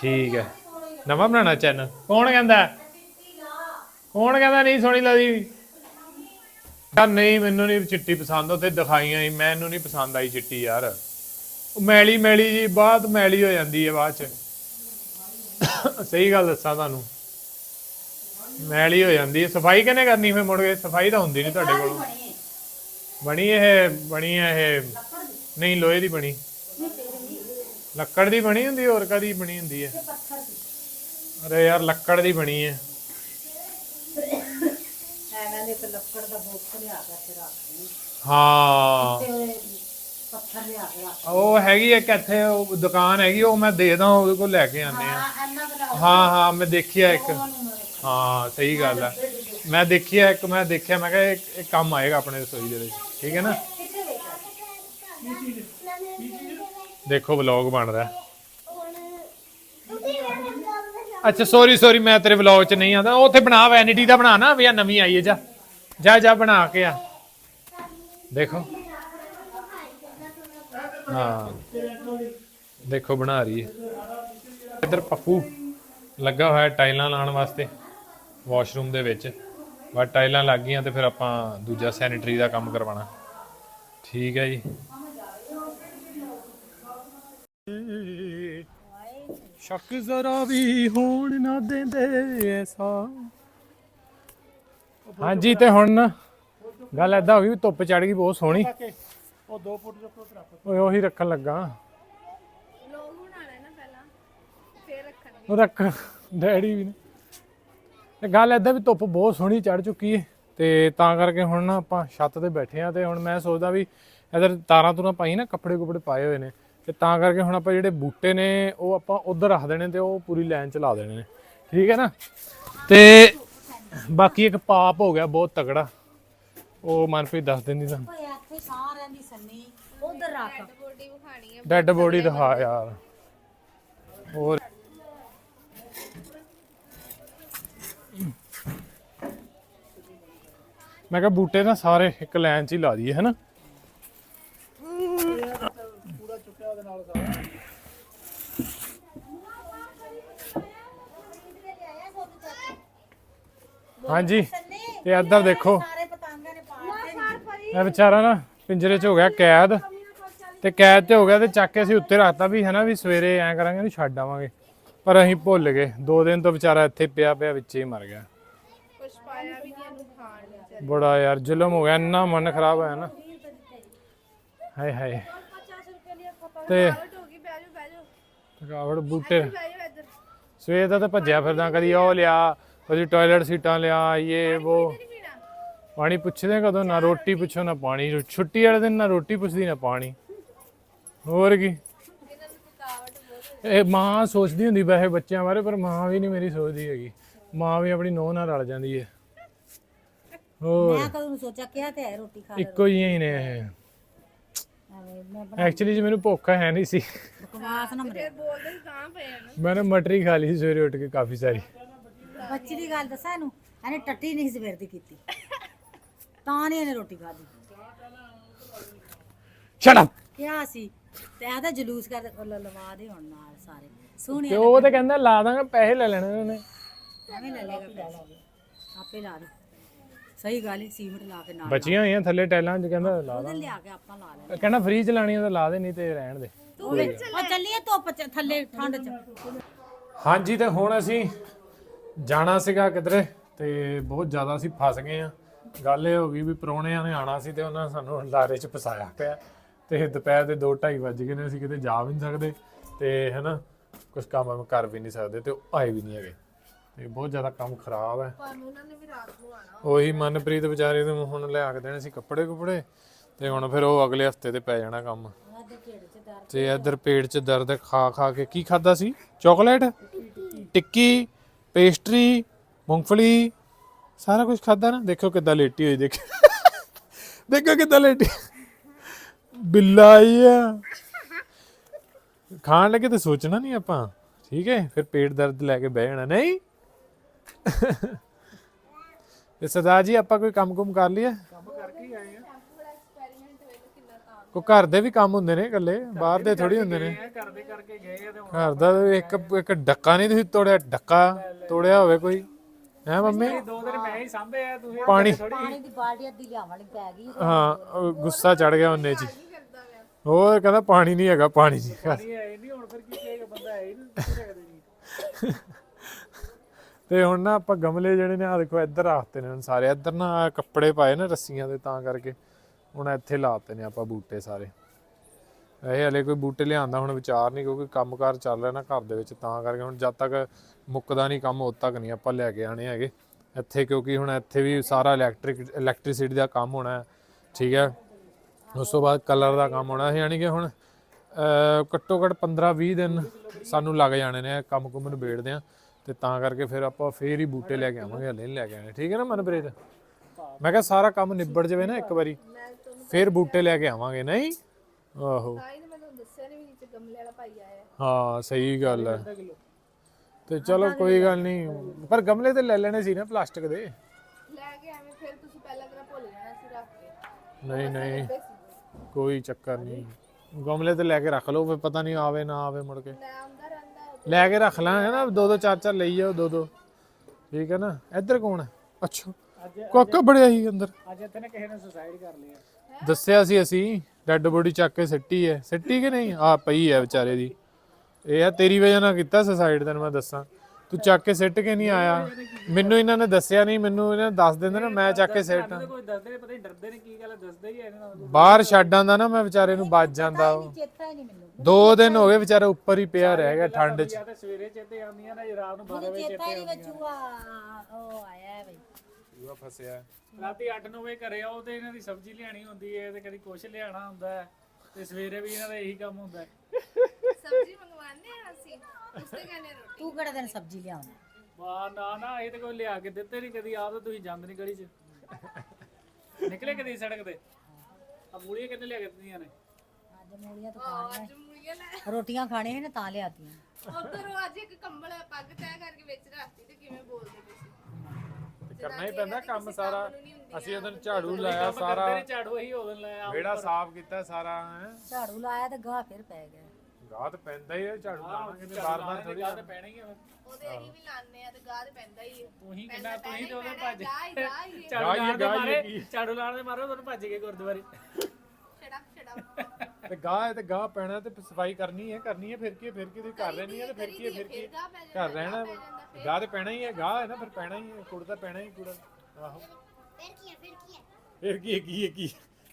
ਠੀਕ ਹੈ। ਨਵਾਂ ਬਣਾਉਣਾ ਚੈਨਲ ਕੌਣ ਕਹਿੰਦਾ? ਕੌਣ ਕਹਿੰਦਾ ਨਹੀਂ ਸੋਹਣੀ ਲੱਗਦੀ? ਯਾਰ ਨਹੀਂ ਮੈਨੂੰ ਨਹੀਂ ਚਿੱਟੀ ਪਸੰਦ ਉਹ ਤੇ ਦਿਖਾਈਆਂ ਹੀ ਮੈਨੂੰ ਨਹੀਂ ਪਸੰਦ ਆਈ ਚਿੱਟੀ ਯਾਰ। ਉਹ ਮੈਲੀ ਮੈਲੀ ਜੀ ਬਾਅਦ ਮੈਲੀ ਹੋ ਜਾਂਦੀ ਹੈ ਬਾਅਦ ਚ। ਸਹੀ ਗੱਲ ਦੱਸਾਂ ਤੁਹਾਨੂੰ। ਮੈਲੀ ਹੋ ਜਾਂਦੀ ਹੈ। ਸਫ਼ਾਈ ਕਿਹਨੇ ਕਰਨੀ ਫੇ ਮੁੜ ਕੇ? ਸਫ਼ਾਈ ਤਾਂ ਹੁੰਦੀ ਨਹੀਂ ਤੁਹਾਡੇ ਕੋਲ। ਬਣੀ ਇਹ ਬਣੀ ਇਹ ਨਹੀਂ ਲੋਹੇ ਦੀ ਬਣੀ। ਲੱਕੜ ਦੀ ਬਣੀ ਹੁੰਦੀ ਹੋਰ ਕਦੀ ਬਣੀ ਹੁੰਦੀ ਹੈ? ਅਰੇ ਯਾਰ ਲੱਕੜ ਦੀ ਬਣੀ ਹੈ। ਐਵੇਂ ਦੇ ਇੱਕ ਲੱਕੜ ਦਾ ਬੋਕਸ ਲਿਆ ਕੇ ਤੇ ਰੱਖ ਲਈ ਹਾਂ। ਤੇ ਉਹ ਪੱਥਰ ਲਿਆ ਕੇ ਰੱਖ ਉਹ ਹੈਗੀ ਇੱਕ ਇੱਥੇ ਉਹ ਦੁਕਾਨ ਹੈਗੀ ਉਹ ਮੈਂ ਦੇ ਦਾਂ ਉਹਦੇ ਕੋਲ ਲੈ ਕੇ ਆਨੇ ਆ ਹਾਂ ਹਾਂ ਮੈਂ ਦੇਖਿਆ ਇੱਕ। ਹਾਂ, ਸਹੀ ਗੱਲ ਹੈ ਮੈਂ ਦੇਖਿਆ, ਇੱਕ ਮੈਂ ਦੇਖਿਆ, ਮੈਂ ਕਿਹਾ ਇਹ ਇਹ ਕੰਮ ਆਏਗਾ ਆਪਣੇ ਰਸੋਈ ਦੇ ਵਿੱਚ, ਠੀਕ ਹੈ ਨਾ? ਦੇਖੋ ਵਲੌਗ ਬਣ ਰਿਹਾ। ਅੱਛਾ ਸੌਰੀ ਸੌਰੀ ਮੈਂ ਤੇਰੇ ਵਲੌਗ 'ਚ ਨਹੀਂ ਆਂਦਾ ਉੱਥੇ ਬਣਾ ਵੈਨਿਟੀ ਦਾ ਬਣਾ ਨਾ, ਵੀ ਆ ਨਵੀਂ ਆਈ ਹੈ, ਜਾ। ਜਾ ਜਾ, ਬਣਾ ਕੇ ਆ। ਦੇਖੋ। ਹਾਂ। ਦੇਖੋ, ਬਣਾ ਰਹੀ ਹੈ। ਇੱਧਰ ਪੱਪੂ, ਲੱਗਾ ਹੋਇਆ ਟਾਈਲਾਂ ਲਾਉਣ ਵਾਸਤੇ। ਵਾਸ਼ਰੂਮ ਦੇ ਵਿੱਚ। ਬਸ ਟਾਈਲਾਂ ਲੱਗ ਗਈਆਂ ਤੇ ਫਿਰ ਆਪਾਂ ਦੂਜਾ ਸੈਨੀਟਰੀ ਦਾ ਕੰਮ ਕਰਵਾਉਣਾ। ਠੀਕ ਹੈ ਜੀ। ਸ਼ੱਕ ਜ਼ਰਾ ਵੀ ਹੋਣ ਨਾ ਦਿੰਦੇ ਐਸਾ। ਹਾਂਜੀ ਤੇ ਹੁਣ ਨਾ ਗੱਲ ਐਦਾਂ ਹੋ ਗਈ ਵੀ ਧੁੱਪ ਚੜ ਗਈ ਬਹੁਤ ਸੋਹਣੀ। ਉਹ 2 ਫੁੱਟ ਰੱਖ ਓਏ ਉਹੀ ਰੱਖਣ ਲੱਗਾ। ਲੋਗ ਬਣਾਣਾ ਨਾ ਪਹਿਲਾਂ ਫੇਰ ਰੱਖਣਗੇ। ਉਹ ਰੱਖ ਡੈਡੀ ਵੀ ਨੇ। ਤੇ ਗੱਲ ਐਦਾਂ ਵੀ ਧੁੱਪ ਬਹੁਤ ਸੋਹਣੀ ਚੜ ਚੁੱਕੀ ਏ ਤੇ ਤਾਂ ਕਰਕੇ ਹੁਣ ਨਾ ਆਪਾਂ ਛੱਤ ਤੇ ਬੈਠੇ ਆ ਤੇ ਹੁਣ ਮੈਂ ਸੋਚਦਾ ਵੀ ਇਧਰ ਤਾਰਾਂ ਤੁਰਾਂ ਪਾਈ ਨਾ ਕੱਪੜੇ ਕੁਪੜੇ ਪਾਏ ਹੋਏ ਨੇ ਤੇ ਤਾਂ ਕਰਕੇ ਹੁਣ ਆਪਾਂ ਜਿਹੜੇ ਬੂਟੇ ਨੇ ਉਹ ਆਪਾਂ ਉਧਰ ਰੱਖ ਦੇਣੇ ਤੇ ਉਹ ਪੂਰੀ ਲਾਈਨ ਚ ਲਾ ਦੇਣੇ ਨੇ ਠੀਕ ਹੈ ਨਾ? ਤੇ ਬਾਕੀ ਇੱਕ ਪਾਪ ਹੋ ਗਿਆ ਬਹੁਤ ਤਕੜਾ ਉਹ ਮਨਪ੍ਰੀਤ ਦੱਸ ਦਿੰਦੀ ਇੱਥੇ ਸਾਰਿਆਂ ਦੀ ਸੰਨੀ ਉਧਰ ਰੱਖ। ਬੋਡੀ ਵਿਖਾਣੀ ਹੈ ਡੈਡ ਬੋਡੀ ਦਿਖਾ ਯਾਰ। ਹੋਰ ਮੈਂ ਕਿਹਾ ਬੂਟੇ ਨਾ ਸਾਰੇ ਇੱਕ ਲਾਈਨ 'ਚ ਹੀ ਲਾ ਦਈਏ, ਹੈਨਾ? ਪੂਰਾ ਚੁੱਕਿਆ ਉਹਦੇ ਨਾਲ ਸਾਰਾ ਹਾਂਜੀ, ਤੇ ਇੱਧਰ ਦੇਖੋ। ਇਹ ਵਿਚਾਰਾ ਨਾ ਪਿੰਜਰੇ 'ਚ ਹੋ ਗਿਆ ਕੈਦ, ਤੇ ਕੈਦ ਤੇ ਹੋ ਗਿਆ ਤੇ ਚੱਕ ਕੇ ਅਸੀਂ ਉੱਤੇ ਰੱਖਤਾ ਵੀ, ਹਨਾ, ਵੀ ਸਵੇਰੇ ਐਂ ਕਰਾਂਗੇ ਵੀ ਛੱਡ ਆਵਾਂਗੇ। ਪਰ ਅਸੀਂ ਭੁੱਲ ਗਏ। ਦੋ ਦਿਨ ਤੋਂ ਵਿਚਾਰਾ ਇੱਥੇ ਪਿਆ ਪਿਆ ਵਿੱਚੇ ਹੀ ਮਰ ਗਿਆ। ਕੁਛ ਪਾਇਆ ਵੀ ਨਹੀਂ ਇਹਨੂੰ ਖਾਣ ਬੜਾ ਯਾਰ, ਜ਼ੁਲਮ ਹੋ ਗਿਆ, ਇੰਨਾ ਮਨ ਖਰਾਬ ਹੋਇਆ ਨਾ। ਹਾਏ ਹਾਏ। ਤੇ ਥਕਾਵਟ ਬੂਟੇ। ਸਵੇਰ ਦਾ ਤਾਂ ਭੱਜਿਆ ਫਿਰਦਾ ਕਦੀ ਉਹ ਲਿਆ, ਕਦੀ ਟਾਇਲਟ ਸੀਟਾਂ ਲਿਆ, ਇਹ ਉਹ ਪਾਣੀ ਪੁੱਛਦੇ ਕਦੋਂ, ਨਾ ਰੋਟੀ ਪੁੱਛੋ, ਨਾ ਪਾਣੀ। ਛੁੱਟੀ ਵਾਲੇ ਦਿਨ ਨਾ ਰੋਟੀ ਪੁੱਛਦੀ, ਨਾ ਪਾਣੀ। ਹੋਰ ਕੀ। ਇਹ ਮਾਂ ਸੋਚਦੀ ਹੁੰਦੀ ਵੈਸੇ ਬੱਚਿਆਂ ਬਾਰੇ, ਪਰ ਮਾਂ ਵੀ ਨਹੀਂ ਮੇਰੀ ਸੋਚਦੀ ਹੈਗੀ। ਮਾਂ ਵੀ ਆਪਣੀ ਨੋਹ ਨਾਲ ਰਲ ਜਾਂਦੀ ਹੈ। ਹੋਰ। ਮੈਂ ਕਦੋਂ ਨੂੰ ਸੋਚਿਆ ਕਿਹਾ ਤੇ ਹੈ ਰੋਟੀ ਖਾ ਲੈ ਇੱਕੋ ਜਿਹੀਆਂ ਹੀ ਨੇ ਇਹ। ਐਵੇਂ ਮੈਂ ਐਕਚੁਅਲੀ ਜੀ ਮੈਨੂੰ ਭੁੱਖ ਹੈ ਨਹੀਂ ਸੀ। ਬਕਵਾਸ ਨਾ ਮਰੇ ਬੋਲਦੇ ਹੀ ਤਾਂ ਪਏ ਆ ਨਾ ਮੈਂ ਨਾ ਮਟਰੀ ਖਾ ਲਈ ਸੀ ਸਵੇਰੇ ਉੱਠ ਕੇ ਕਾਫੀ ਸਾਰੀ। ਬੱਚੀ ਦੀ ਗੱਲ ਦੱਸਾਂ ਇਹਨੂੰ ਇਹਨੇ ਟੱਟੀ ਨਹੀਂ ਸਵੇਰ ਦੀ ਕੀਤੀ। ਤਾਂ ਨਹੀਂ ਇਹਨੇ ਰੋਟੀ ਖਾਧੀ। ਸ਼ਟ ਅਪ ਕਿਹਾ ਸੀ ਤੇ ਆਦਾ ਜਲੂਸ ਕਰ ਲ- ਲਵਾ ਦੇ ਹੁਣ ਨਾਲ ਸਾਰੇ। ਸੋਹਣੇ ਤੇ ਉਹ ਤੇ ਕਹਿੰਦਾ ਲਾ ਦਾਂਗਾ ਪੈਸੇ ਲੈ ਲੈਣੇ ਉਹਨੇ। ਐਵੇਂ ਲੈ ਲੇਗਾ ਪੈਸੇ ਆਪੇ ਲਾ ਦੇ। ਸਹੀ ਗੱਲ ਹੈ ਸੀਮਟ ਲਾ ਕੇ ਨਾਲ ਬਚੀਆਂ ਹੋਈਆਂ ਥੱਲੇ ਟੈਲਾਂ 'ਚ ਕਹਿੰਦਾ ਲਾ ਉਹਦੇ ਲਿਆ ਕੇ ਆਪਾਂ ਲਾ ਲੈਣਾ ਕਹਿੰਦਾ ਫ੍ਰੀ ਚਲਾਣੀ ਤਾਂ ਲਾ ਦੇ ਨਹੀਂ ਤੇ ਰਹਿਣ ਦੇ। ਉਹ ਚੱਲੀਏ ਧੁੱਪ ਚ ਥੱਲੇ ਠੰਡ ਚ। ਹਾਂਜੀ ਤੇ ਹੁਣ ਅਸੀਂ ਜਾਣਾ ਸੀਗਾ ਕਿਧਰੇ ਤੇ ਬਹੁਤ ਜ਼ਿਆਦਾ ਅਸੀਂ ਫਸ ਗਏ ਆ ਗੱਲ ਇਹ ਹੋ ਗਈ ਵੀ ਪਰੋਣਿਆਂ ਨੇ ਆਣਾ ਸੀ ਤੇ ਉਹਨਾਂ ਨੇ ਸਾਨੂੰ ਲਾਰੇ 'ਚ ਫਸਾਇਆ ਪਿਆ। ਤੇ ਦੁਪਹਿਰ ਦੇ 2:30 ਵੱਜ ਗਏ ਨੇ ਅਸੀਂ ਕਿਤੇ ਜਾ ਵੀ ਨਹੀਂ ਸਕਦੇ ਤੇ ਹੈਨਾ ਕੁਝ ਕੰਮ ਕਰ ਵੀ ਨਹੀਂ ਸਕਦੇ ਤੇ ਆਏ ਵੀ ਨਹੀਂ ਹੈਗੇ। ਤੇ ਬਹੁਤ ਜ਼ਿਆਦਾ ਕੰਮ ਖਰਾਬ ਹੈ। ਭਾਵੇਂ ਉਹਨਾਂ ਨੇ ਵੀ ਰਾਤ ਨੂੰ ਆਣਾ ਉਹੀ ਮਨਪ੍ਰੀਤ ਵਿਚਾਰੇ ਨੂੰ ਹੁਣ ਲਿਆ ਕੇ ਦੇਣੇ ਸੀ ਕੱਪੜੇ ਕੁਪੜੇ ਤੇ ਹੁਣ ਫਿਰ ਉਹ ਅਗਲੇ ਹਫ਼ਤੇ ਤੇ ਪੈ ਜਾਣਾ ਕੰਮ। ਤੇ ਇਧਰ ਪੇਟ 'ਚ ਦਰਦ ਖਾ ਖਾ ਕੇ ਕੀ ਖਾਦਾ ਸੀ? ਚਾਕਲੇਟ? ਟਿੱਕੀ ਪੇਸਟਰੀ ਮੂੰਗਫਲੀ ਸਾਰਾ ਕੁਝ ਖਾਦਾ ਨਾ? ਦੇਖੋ ਕਿੱਦਾਂ ਲੇਟੀ ਹੋਈ ਦੇਖ। ਦੇਖੋ ਕਿੱਦਾਂ ਲੇਟੀ। ਬਿੱਲਾ ਆਈ ਆ। ਖਾਣ ਲੱਗੇ ਤੇ ਸੋਚਣਾ ਨਹੀਂ ਆਪਾਂ। ਠੀਕ ਹੈ ਫਿਰ ਪੇਟ ਦਰਦ ਲੈ ਕੇ ਬਹਿ ਜਾਣਾ। ਨਹੀਂ ਤੇ ਸਰਦਾਰ ਜੀ, ਆਪਾਂ ਕੋਈ ਕੰਮ ਕੁਮ ਕਰ ਲਿਆ ਕੋ ਘਰ ਦੇ ਵੀ ਕੰਮ ਹੁੰਦੇ ਨੇ ਇਕੱਲੇ? ਬਾਹਰ ਦੇ ਥੋੜੀ ਹੁੰਦੇ ਨੇ? ਕਰਦੇ ਕਰਕੇ ਗਏ ਆ ਤੇ ਘਰ ਦਾ ਇੱਕ ਇੱਕ ਡੱਕਾ ਨਹੀਂ ਤੁਸੀਂ ਤੋੜਿਆ? ਡੱਕਾ ਤੋੜਿਆ ਹੋਵੇ ਕੋਈ? ਹੈ ਮੰਮੀ? ਦੋ ਦਿਨ ਮੈਂ ਹੀ ਸਾਂਭੇ ਆ ਤੁਸੀਂ ਪਾਣੀ? ਪਾਣੀ ਦੀ ਬਾਲਟੀ ਅੱਧੀ ਲਿਆਉਣ ਪੈ ਗਈ ਹਾਂ, ਉਹ ਗੁੱਸਾ ਚੜ ਗਿਆ ਉਹਨੇ ਜੀ। ਹੋਰ ਕਹਿੰਦਾ ਪਾਣੀ ਨਹੀਂ ਹੈਗਾ, ਪਾਣੀ ਨਹੀਂ ਹੈਗਾ ਨਹੀਂ ਨਹੀਂ, ਹੁਣ ਫਿਰ ਕੀ ਕਹੇਗਾ? ਬੰਦਾ ਹੈ ਹੀ ਨਹੀਂ ਜੀ? ਤੇ ਹੁਣ ਨਾ ਆਪਾਂ ਗਮਲੇ ਜਿਹੜੇ ਨੇ ਆ ਦੇਖੋ ਇੱਧਰ ਆਖਤੇ ਨੇ ਹੁਣ ਸਾਰੇ। ਇੱਧਰ ਨਾ ਕੱਪੜੇ ਪਾਏ ਨੇ ਰੱਸੀਆਂ ਦੇ ਤਾਂ ਕਰਕੇ। ਹੁਣ ਇੱਥੇ ਲਾਤੇ ਨੇ ਆਪਾਂ ਬੂਟੇ ਸਾਰੇ। ਇਹ ਹਲੇ ਕੋਈ ਬੂਟੇ ਲਿਆਂਦਾ ਹੁਣ ਵਿਚਾਰ ਨਹੀਂ, ਕਿਉਂਕਿ ਕੰਮਕਾਰ ਚੱਲ ਰਿਹਾ ਨਾ ਘਰ ਦੇ ਵਿੱਚ, ਤਾਂ ਕਰਕੇ ਹੁਣ ਜਦ ਤੱਕ ਮੁੱਕਦਾ ਨਹੀਂ ਕੰਮ, ਉਦ ਤੱਕ ਨਹੀਂ ਆਪਾਂ ਲੈ ਕੇ ਆਣੇ ਹੈਗੇ। ਇੱਥੇ ਕਿਉਂਕਿ ਹੁਣ ਇੱਥੇ ਵੀ ਸਾਰਾ ਇਲੈਕਟ੍ਰਿਕ ਇਲੈਕਟ੍ਰਿਸਿਟੀ ਦਾ ਕੰਮ ਹੋਣਾ ਠੀਕ ਹੈ। ਉਸ ਤੋਂ ਬਾਅਦ ਕਲਰ ਦਾ ਕੰਮ ਹੋਣਾ ਹੈ ਯਾਨੀ ਕਿ ਹੁਣ ਘੱਟੋ ਘੱਟ 15-20 ਦਿਨ ਸਾਨੂੰ ਲੱਗ ਜਾਣੇ ਨੇ, ਕੰਮ ਕੁਮ ਨਿਬੇੜਦੇ ਆ ਤੇ ਤਾਂ ਕਰਕੇ ਫਿਰ ਆਪਾਂ ਫੇਰ ਹੀ ਬੂਟੇ ਲੈ ਕੇ ਆਵਾਂਗੇ ਹਲੇ ਨਹੀਂ ਲੈ ਕੇ ਆਣੇ ਠੀਕ ਹੈ ਨਾ ਮਨਪ੍ਰੀਤ? ਮੈਂ ਕਿਹਾ ਸਾਰਾ ਕੰਮ ਨਿਬੜ ਜਾਵੇ ਨਾ ਇੱਕ ਵਾਰੀ ਫੇਰ ਬੂਟੇ ਲੈ ਕੇ ਆਵਾਂਗੇ ਨਹੀਂ? ਆਹੋ। ਹੀ ਸਹੀ ਗੱਲ ਹੈ। ਤੇ ਚਲੋ ਕੋਈ ਗੱਲ ਨਹੀਂ ਪਰ ਗਮਲੇ ਤੇ ਲੈ ਲੈਣੇ ਸੀ ਨਾ ਪਲਾਸਟਿਕ ਦੇ। ਲੈ ਕੇ ਐਵੇਂ ਫਿਰ ਤੁਸੀਂ ਪਹਿਲਾਂ ਤਰ੍ਹਾਂ ਭੁੱਲ ਜਾਣਾ ਸੀ ਰੱਖ ਕੇ। ਨਹੀਂ ਨਹੀਂ। ਕੋਈ ਚੱਕਰ ਨਹੀਂ। ਗਮਲੇ ਤੇ ਲੈ ਕੇ ਰੱਖ ਲਓ ਫਿਰ ਪਤਾ ਨਹੀਂ ਆਵੇ ਨਾ ਆਵੇ ਮੁੜ ਕੇ। ਲੈ ਕੇ ਰੱਖ ਲਾਂਗੇ ਨਾ? ਦੋ ਦੋ ਚਾਰ ਚਾਰ ਲਈ ਜਾਓ ਦੋ ਦੋ। ਠੀਕ ਹੈ ਨਾ? ਇੱਧਰ ਕੌਣ ਹੈ? ਅੱਛਾ। ਕੋਕਾ ਬੜਿਆ ਹੀ ਅੰਦਰ। ਅੱਜ ਇੱਥੇ ਨੇ ਕਿਸੇ ਨੇ ਸੁਸਾਈਡ ਕਰ ਲਿਆ। ਦੱਸਿਆ ਸੀ ਅਸੀਂ ਡੈੱਡ ਬੋਡੀ ਚੱਕ ਕੇ ਸਿੱਟੀ ਹੈ। ਸਿੱਟੀ ਕਿ ਨਹੀਂ? ਆ ਪਈ ਹੈ ਵਿਚਾਰੇ ਦੀ। ਇਹ ਆ ਤੇਰੀ ਵਜ੍ਹਾ ਨਾਲ ਕੀਤਾ ਸੁਸਾਈਡ ਤੈਨੂੰ ਮੈਂ ਦੱਸਾਂ। ਤੂੰ ਚੱਕ ਕੇ ਸਿੱਟ ਕੇ ਨਹੀਂ ਆਇਆ। ਮੈਨੂੰ ਇਹਨਾਂ ਨੇ ਦੱਸਿਆ ਨਹੀਂ ਮੈਨੂੰ ਇਹਨਾਂ ਨੇ ਦੱਸ ਦਿੰਦੇ ਨਾ ਮੈਂ ਚੱਕ ਕੇ ਸਿੱਟ ਕੋਈ ਦੱਸਦੇ ਨੇ ਪਤਾ ਨਹੀਂ ਡਰਦੇ ਨੇ ਕੀ ਗੱਲ ਦੱਸਦੇ ਹੀ ਆ ਇਹਨਾਂ ਨਾਲ। ਬਾਹਰ ਛੱਡ ਆਂਦਾ ਨਾ ਮੈਂ ਵਿਚਾਰੇ ਨੂੰ ਬਚ ਜਾਂਦਾ ਉਹ। ਚੇਤਾ ਹੀ ਨਹੀਂ ਮੈਨੂੰ। ਦੋ ਦਿਨ ਹੋ ਗਏ ਵਿਚਾਰਾ ਉੱਪਰ ਹੀ ਪਿਆ ਰਹਿ ਗਿਆ ਠੰਡ 'ਚ। ਜਾਂ ਤੇ ਸਵੇਰੇ ਚੇਤੇ ਆਉਂਦੀਆਂ ਨੇ ਰਾਤ ਨੂੰ 12 ਮੈਨੂੰ ਵਜੇ ਚੇਤਾ ਹੀ ਨਹੀਂ ਵਿੱਚੂਆ ਉਹ ਆਇਆ ਹੈ ਬਈ ਪੂਰਾ ਫਸਿਆ। ਰਾਤੀ 8-9 ਵਜੇ ਘਰੇ ਆਓ ਤੇ ਇਹਨਾਂ ਦੀ ਸਬਜ਼ੀ ਲਿਆਣੀ ਹੁੰਦੀ ਹੈ ਤੇ ਕਦੀ ਕੁਛ ਲਿਆਣਾ ਹੁੰਦਾ ਹੈ ਤੇ ਸਵੇਰੇ ਵੀ ਇਹਨਾਂ ਦਾ ਇਹੀ ਕੰਮ ਹੁੰਦਾ ਹੈ। ਸਬਜ਼ੀ ਮੰਗਵਾਉਂਦੇ ਆ ਅਸੀਂ ਉਸ ਤੇ ਕਹਿੰਦੇ ਰੋਟੀ। ਤੂੰ ਕਿਹੜਾ ਦਿਨ ਸਬਜ਼ੀ ਲਿਆਉਣਾ? ਵਾਹ ਨਾ ਨਾ ਇਹ ਤੇ ਕੋਈ ਲਿਆ ਕੇ ਦਿੱਤੇ ਨਹੀਂ ਕਦੀ ਆਪ ਤਾਂ ਤੁਸੀਂ ਜਾਂਦੇ ਨਹੀਂ ਗਲੀ 'ਚ। ਨਿਕਲੇ ਕਦੀ ਸੜਕ ਤੇ? ਆ ਮੂਲੀਆਂ ਕਿੰਨੇ ਲਿਆ ਕੇ ਦਿੱਤੀਆਂ ਨੇ? ਅੱਜ ਮੂਲੀਆਂ ਤਾਂ ਖਾਣੀਆਂ ਅੱਜ ਮੁਰਗੀਆਂ ਲੈ। ਰੋਟੀਆਂ ਖਾਣੀਆਂ ਨੇ ਤਾਂ ਲਿਆਤੀਆਂ। ਉਧਰ ਅੱਜ ਇੱਕ ਕੰਬਲ ਪੱਗ ਤੈ ਕਰਕੇ ਵਿੱਚ ਰੱਖਤੀ ਤੇ ਕਿਵੇਂ ਬੋਲਦੇ ਪਏ ਸੀ। ਤੇ ਕਰਨਾ ਹੀ ਪੈਂਦਾ ਕੰਮ ਸਾਰਾ। ਅਸੀਂ ਉਦੋਂ ਝਾੜੂ ਲਾਇਆ ਸਾਰਾ। ਨੇ ਝਾੜੂ ਅਸੀਂ ਉਦੋਂ ਲਾਇਆ ਵਿਹੜਾ ਸਾਫ਼ ਕੀਤਾ ਸਾਰਾ ਹੈਂ। ਝਾੜੂ ਲਾਇਆ ਤੇ ਗਾਹ ਫਿਰ ਪੈ ਗਿਆ। ਗਾਹ ਤਾਂ ਪੈਂਦਾ ਹੀ ਹੈ ਝਾੜੂ ਲਾਣਾ ਕਿਤੇ ਬਾਰ ਬਾਰ ਥੋੜੀ ਗੱਲ ਪੈਣਾ ਹੀ ਆ ਫਿਰ। ਉਹਦੇ ਅਸੀਂ ਵੀ ਲਾਣੇ ਆ ਤੇ ਗਾਹ ਤੇ ਪੈਂਦਾ ਹੀ ਹੈ ਤੁਸੀਂ ਕਿੰਨਾ ਤੁਸੀਂ ਤੇ ਉਦੋਂ ਭੱਜ। ਗਾਹ ਹੀ ਗਾਹ ਹੀ ਝਾੜੂ ਲਾਉਣ ਦੇ ਮਾਰੇ ਝਾੜੂ ਲਾਉਣ ਦੇ ਮਾਰੇ ਉਦੋਂ ਭੱਜ ਗਏ ਗੁਰਦੁਆਰੇ। ਛੜਾ ਛੜਾ। ਤੇ ਗਾਹ ਹੈ ਤੇ ਗਾਹ ਪੈਣਾ ਤੇ ਸਫ਼ਾਈ ਕਰਨੀ ਹੈ ਕਰਨੀ ਹੈ ਫਿਰ ਕੀ ਹੈ, ਫਿਰ ਕੀ ਤੁਸੀਂ ਕਰ ਲੈਣੀ ਹੈ ਤੇ ਫਿਰ ਕੀ ਹੈ, ਫਿਰ ਕੀ ਹੈ? ਘਰ ਰਹਿਣਾ ਗਾਹ ਤੇ ਪੈਣਾ ਹੀ ਹੈ ਗਾਹ ਹੈ ਨਾ ਫਿਰ ਪੈਣਾ ਹੀ ਹੈ ਕੁੜ ਤਾਂ ਪੈਣਾ ਹੀ ਕੁੜ ਆਹੋ। ਫਿਰ ਕੀ ਹੈ ਫਿਰ ਕੀ ਹੈ? ਫਿਰ ਕੀ ਹੈ ਕੀ ਹੈ ਕੀ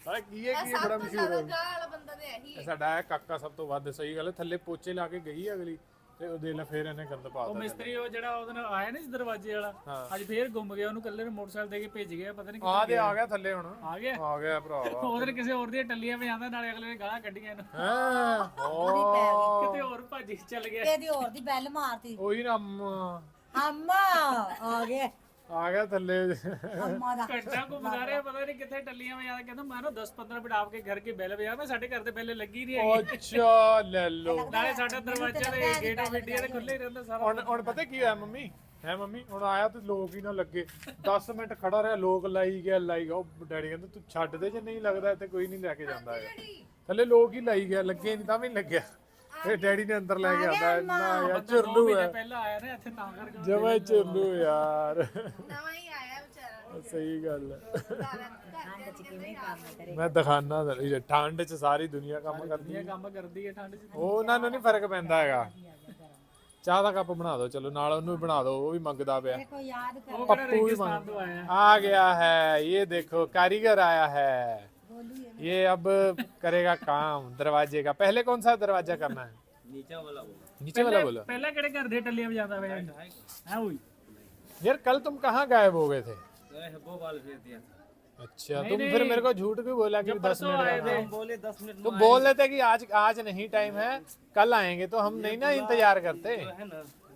ਆ ਕੀ ਹੈ ਕੀ ਹੈ ਸਭ ਬੜਾ ਮਸ਼ਹੂਰ। ਹੈ ਬੰਦਾ ਤੇ ਇਹੀ ਸਾਡਾ ਕਾਕਾ ਸਭ ਤੋਂ ਵੱਧ ਸਹੀ ਗੱਲ ਹੈ ਥੱਲੇ ਪੋਚੇ ਲਾ ਕੇ ਗਈ ਅਗਲੀ। ਤੇ ਉਹ ਦੇ ਲੈ ਫੇਰ ਇਹਨੇ ਗੰਦ ਪਾ ਉਹ ਦਿੱਤਾ ਮਿਸਤਰੀ ਉਹ ਜਿਹੜਾ ਉਹਦੇ ਨਾਲ ਆਇਆ ਨਹੀਂ ਦਰਵਾਜ਼ੇ ਵਾਲਾ। ਅੱਜ ਫੇਰ ਗੁੰਮ ਗਿਆ ਉਹਨੂੰ ਕੱਲੇ ਨੂੰ ਮੋਟਰਸਾਈਕਲ ਦੇ ਕੇ ਭੇਜ ਗਿਆ ਪਤਾ ਨਹੀਂ ਆ ਤੇ ਆ ਗਿਆ ਥੱਲੇ ਹੁਣ। ਆ ਗਿਆ? ਆ ਗਿਆ ਭਰਾਵਾ ਉਹਦੇ ਕਿਸੇ ਹੋਰ ਦੀਆਂ ਟੱਲੀਆਂ ਵਜਾਉਂਦਾ ਨਾਲੇ ਅਗਲੇ ਨੇ ਗਾਲਾਂ ਕੱਢੀਆਂ ਇਹਨੂੰ। ਹਾਂ ਓ ਕਿਤੇ ਹੋਰ ਭੱਜ ਚੱਲ ਗਿਆ। ਇਹਦੀ ਹੋਰ ਦੀ ਬੈਲ ਮਾਰਤੀ। ਉਹੀ ਨਾ ਅੰਮਾ। ਅੰਮਾ ਆ ਗਏ ਆ ਗਿਆ ਥੱਲੇ। ਅੰਮਾ ਦਾ। ਘੰਟਾ ਘੁੰਮਦਾ ਰਿਹਾ ਪਤਾ ਨਹੀਂ ਕਿੱਥੇ ਟੱਲੀਆਂ ਵਜਾਉਂਦਾ ਕਹਿੰਦਾ ਮੈਂ ਨਾ 10 15 ਮਿੰਟ ਆਪਕੇ ਘਰ ਕੇ ਬੈਲ ਵਜਾ ਮੈਂ ਸਾਡੇ ਘਰ ਦੇ ਬੈਲੇ ਲੱਗੀ ਨਹੀਂ ਹੈਗੀ। ਅੱਛਾ ਲੈ ਲੋ ਨਾਲੇ ਸਾਡਾ ਦਰਵਾਜ਼ਾ ਤੇ ਗੇਟ ਆਫ ਇੰਡੀਆ ਦੇ ਖੁੱਲੇ ਹੀ ਰਹਿੰਦਾ ਸਾਰਾ ਹੁਣ ਹੁਣ ਪਤਾ ਕੀ ਹੋਇਆ ਮੰਮੀ? ਹੈ ਮੰਮੀ? ਹੁਣ ਆਇਆ ਤੇ ਲੋਕ ਹੀ ਨਾ ਲੱਗੇ। 10 ਮਿੰਟ ਖੜਾ ਰਿਹਾ ਲੋਕ ਲਾਈ ਗਿਆ ਲਾਈ ਗਿਆ। ਉਹ ਡੈਡੀ ਕਹਿੰਦਾ ਤੂੰ ਛੱਡ ਦੇ ਜੇ ਨਹੀਂ ਲੱਗਦਾ ਇੱਥੇ ਕੋਈ ਨਹੀਂ ਲੈ ਕੇ ਜਾਂਦਾ ਹੈਗਾ। ਥੱਲੇ ਲੋਕ ਹੀ ਲਾਈ ਗਿਆ ਲੱਗੇ ਨਹੀਂ ਤਾਂ ਵੀ ਨੀ ਲੱਗਿਆ। ਇਹ ਡੈਡੀ ਨੇ ਅੰਦਰ ਲੈ ਕੇ ਆਂਦਾ ਇੰਨਾ ਯਾਰ ਚੁਰਲੂ ਹੈ। ਪਹਿਲਾਂ ਆਇਆ ਯਾਰ। ਨਵਾਂ ਹੀ ਆਇਆ ਵਿਚਾਰਾ। ਸਹੀ ਗੱਲ ਹੈ। ਮੈਂ ਠੰਡ 'ਚ ਸਾਰੀ ਦੁਨੀਆ ਕੰਮ ਕਰਦੀ ਹੈ। ਕੰਮ ਕਰਦੀ ਹੈ ਠੰਡ 'ਚ। ਉਹ ਉਹਨਾਂ ਨੂੰ ਨਹੀਂ ਫ਼ਰਕ ਪੈਂਦਾ ਹੈਗਾ। ਚਾਹ ਦਾ ਕੱਪ ਬਣਾ ਦਿਓ ਚਲੋ ਨਾਲ ਉਹਨੂੰ ਵੀ ਬਣਾ ਦਿਓ ਉਹ ਵੀ ਮੰਗਦਾ ਪਿਆ। ਪੱਪੂ ਵੀ ਮੰਗਦਾ ਆ ਗਿਆ ਹੈ ਇਹ ਦੇਖੋ ਕਾਰੀਗਰ ਆਇਆ ਹੈ। ये अब करेगा काम दरवाजे का। पहले कौन सा दरवाज़ा करना है? नीचे वाला बोलो। पहला कड़े कर दे टली ज़्यादा है हाँ, यार कल तुम कहाँ गायब हो गए थे? अच्छा तुम फिर मेरे को झूठ भी बोला कि दस मिनट बोले दस मिनट तो बोल रहे थे कि आज आज नहीं टाइम है कल आएँगे तो हम नहीं ना इंतज़ार करते। है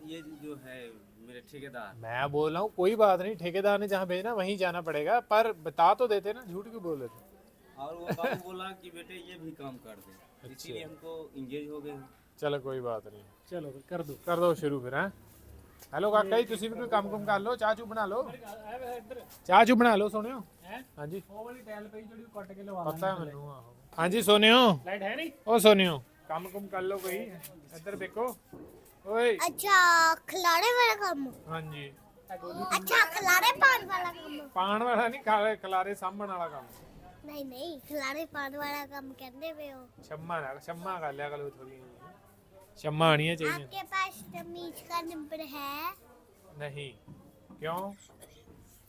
ये जो है मेरे ठेकेदार। मैं बोल रहा हूँ कोई बात नहीं ठेकेदार ने जहाँ भेजना वहीं जाना पड़ेगा पर बता तो देते ना झूठ क्यों बोल रहे थे? और वो बाबू बोला कि बेटे ये भी काम कर दे इसीलिए हमको इंगेज हो गए हैं। चलो कोई बात नहीं ਚਲੋ ਫਿਰ ਕਰ ਦੋ ਕਰ ਦੋ ਸ਼ੁਰੂ ਫਿਰ ਹੈ ਹੈਲੋ ਕਾਕਾ ਜੀ ਤੁਸੀਂ ਵੀ ਕੋਈ ਕੰਮ ਕੁਮ ਕਰ ਲਓ ਚਾਹ ਚੂ ਬਣਾ ਲਓ ਇੱਧਰ ਚਾਹ ਚੂ ਬਣਾ ਲਓ ਸੋਨਿਓ ਹੈ ਹਾਂਜੀ ਉਹ ਵਾਲੀ ਟੈਲ ਪਈ ਜਿਹੜੀ ਉਹ ਕੱਟ ਕੇ ਲਵਾ ਪਤਾ ਹੈ ਮੈਨੂੰ ਆਹੋ ਹਾਂਜੀ ਸੋਨਿਓ ਲਾਈਟ ਹੈ ਨਹੀਂ ਉਹ ਸੋਨਿਓ ਕੰਮ ਕੁਮ ਕਰ ਲਓ ਕੋਈ ਇੱਧਰ ਦੇਖੋ ਓਏ ਅੱਛਾ ਖਿਲਾੜੇ ਵਾਲਾ ਕੰਮ ਹਾਂਜੀ ਅੱਛਾ ਖਿਲਾੜੇ ਪਾਣ ਵਾਲਾ ਕੰਮ ਪਾਣ ਵਾਲਾ ਨਹੀਂ ਖਾਲੇ ਖਲਾਰੇ ਸਾਂਭਣ ਵਾਲਾ ਕੰਮ ਨਹੀਂ ਨਹੀਂ ਖਿਲਾੜੇ ਪਾਣ ਵਾਲਾ ਕੰਮ ਕਹਿੰਦੇ ਵੇ ਹੋ ਸ਼ੰਮਾ ਨਾਲ ਸ਼ੰਮਾ ਕਰ ਲਿਆ ਕਰੋ ਥੋੜੀ ਸ਼ੰਮਾ ਆਣੀਆਂ ਚਾਹੀਦੀਆਂ आपके पास तमीज का नंबर है ਨਹੀਂ ਕਿਉਂ